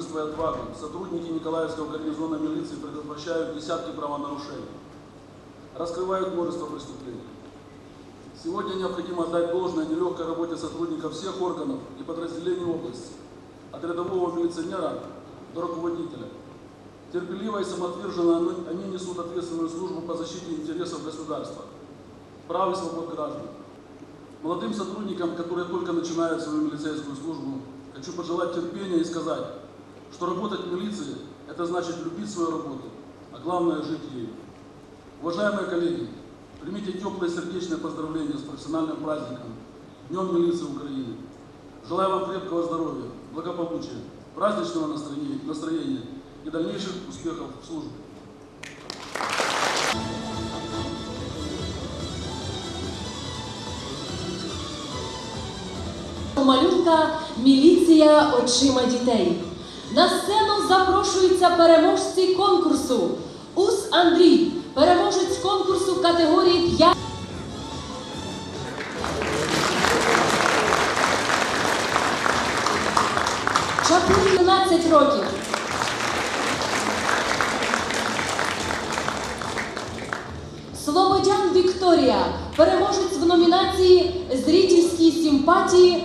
сотрудники Николаевского гарнизона милиции предотвращают десятки правонарушений, раскрывают множество преступлений. Сегодня необходимо отдать должное нелегкой работе сотрудников всех органов и подразделений области, от рядового милиционера до руководителя. Терпеливо и самоотверженно они несут ответственную службу по защите интересов государства, прав и свобод граждан. Молодым сотрудникам, которые только начинают свою милицейскую службу, хочу пожелать терпения и сказать, что работать в милиции – это значит любить свою работу, а главное – жить ею. Уважаемые коллеги, примите теплые сердечные поздравления с профессиональным праздником, Днем милиции Украины. Желаю вам крепкого здоровья, благополучия, праздничного настроения, настроения и дальнейших успехов в службе. Малюнка Міліція очима дітей. На сцену запрошуються переможці конкурсу. Ус Андрій, переможець конкурсу категорії 5. Чапур 12 років. Слободян Вікторія, переможець в номінації Зрительські симпатії.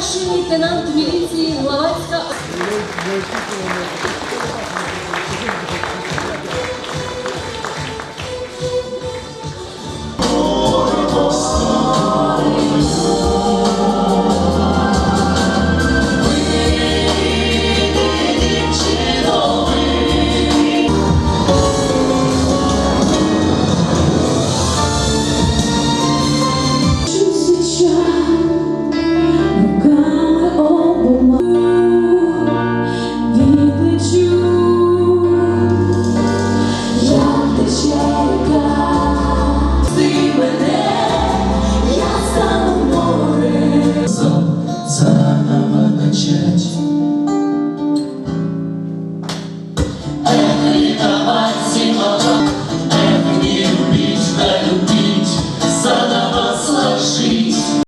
Старший лейтенант міліції Главацька